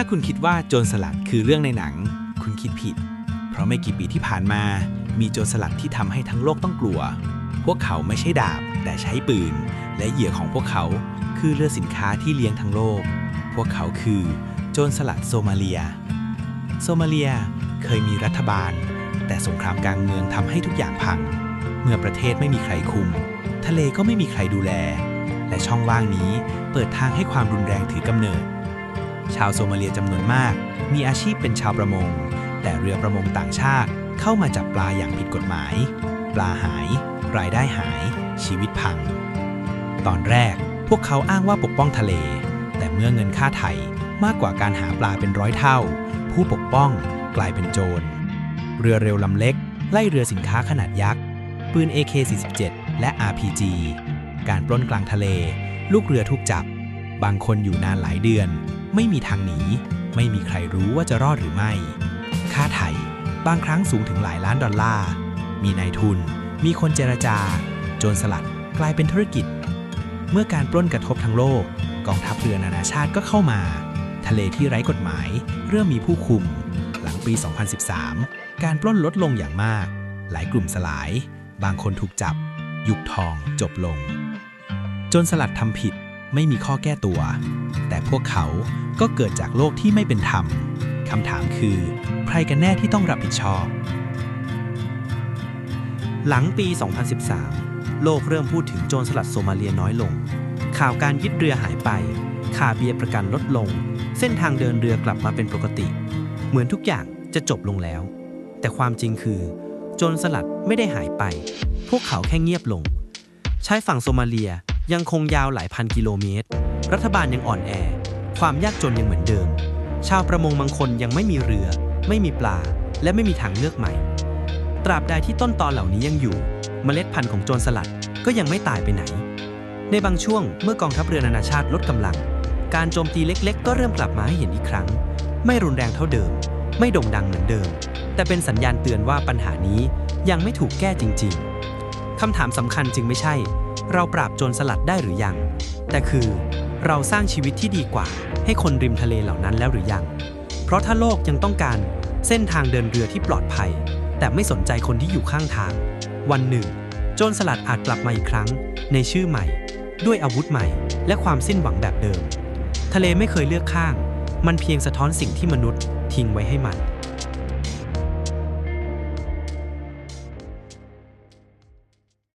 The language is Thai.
าคุณคิดว่าโจรสลัดคือเรื่องในหนัง คุณคิดผิด เพราะไม่กี่ปีที่ผ่านมา มีโจรสลัดที่ทำให้ทั้งโลกต้องกลัว พวกเขาไม่ใช่ดาบ แต่ใช้ปืน และเหยื่อของพวกเขา คือเรือสินค้าที่เลี้ยงทั้งโลก พวกเขาคือโจรสลัดโซมาเลีย โซมาเลียเคยมีรัฐบาล แต่สงครามกลางเมืองทำให้ทุกอย่างพัง เมื่อประเทศไม่มีใครคุม ทะเลก็ไม่มีใครดูแล และช่องว่างนี้เปิดทางให้ความรุนแรงถือกำเนิด ชาวโซมาเลียจำนวนมาก มีอาชีพเป็นชาวประมง แต่เรือประมงต่างชาติเข้ามาจับปลาอย่างผิดกฎหมาย ปลาหาย รายได้หาย ชีวิตพัง ตอนแรกพวกเขาอ้างว่าปกป้องทะเล แต่เมื่อเงินค่าไถ่มากกว่าการหาปลาเป็นร้อยเท่า ผู้ปกป้องกลายเป็นโจร เรือเร็วลำเล็ก ไล่เรือสินค้าขนาดยักษ์ปืน AK-47 และ RPG การปล้นกลางทะเล ลูกเรือถูกจับ บางคนอยู่นานหลายเดือน ไม่มีทางหนี ไม่มีใครรู้ว่าจะรอดหรือไม่ ค่าไถ่บางครั้งสูงถึงหลายล้านดอลลาร์ มีนายทุน มีคนเจรจา โจรสลัดกลายเป็นธุรกิจ เมื่อการปล้นกระทบทั้งโลก กองทัพเรือนานาชาติก็เข้ามา ทะเลที่ไร้กฎหมาย เริ่มมีผู้คุม หลังปี 2013 การปล้นลดลงอย่างมาก หลายกลุ่มสลาย บางคนถูกจับ ยุคทองจบลง จนสลัดทำผิด ไม่มีข้อแก้ตัว แต่พวกเขาก็เกิดจากโลกที่ไม่เป็นธรรมคำถามคือ ใครกันแน่ที่ต้องรับผิดชอบ หลังปี 2013 โลกเริ่มพูดถึงโจรสลัดโซมาเลียน้อยลง ข่าวการยึดเรือหายไปค่าเบียร์ประกันลดลง เส้นทางเดินเรือกลับมาเป็นปกติ เหมือนทุกอย่างจะจบลงแล้ว แต่ความจริงคือ โจรสลัดไม่ได้หายไป พวกเขาแค่เงียบลง ชายฝั่งโซมาเลีย ยังคงยาวหลายพันกิโลเมตร รัฐบาลยังอ่อนแอ ความยากจนยังเหมือนเดิม ชาวประมงบางคนยังไม่มีเรือ ไม่มีปลา และไม่มีทางเลือกใหม่ ตราบใดที่ต้นตอเหล่านี้ยังอยู่ เมล็ดพันธุ์ของโจรสลัดก็ยังไม่ตายไปไหน ในบางช่วงเมื่อกองทัพเรือนานาชาติลดกำลัง การโจมตีเล็กๆ ก็เริ่มกลับมาให้เห็นอีกครั้ง ไม่รุนแรงเท่าเดิม ไม่โด่งดังเหมือนเดิม แต่เป็นสัญญาณเตือนว่าปัญหานี้ยังไม่ถูกแก้จริง ๆคำถามสำคัญจึงไม่ใช่ เราปราบโจรสลัดได้หรือยัง แต่คือ เราสร้างชีวิตที่ดีกว่า ให้คนริมทะเลเหล่านั้นแล้วหรือยัง เพราะถ้าโลกยังต้องการเส้นทางเดินเรือที่ปลอดภัย แต่ไม่สนใจคนที่อยู่ข้างทาง วันหนึ่ง โจรสลัดอาจกลับมาอีกครั้ง ในชื่อใหม่ ด้วยอาวุธใหม่ และความสิ้นหวังแบบเดิม ทะเลไม่เคยเลือกข้าง มันเพียงสะท้อนสิ่งที่มนุษย์ทิ้งไว้ให้มัน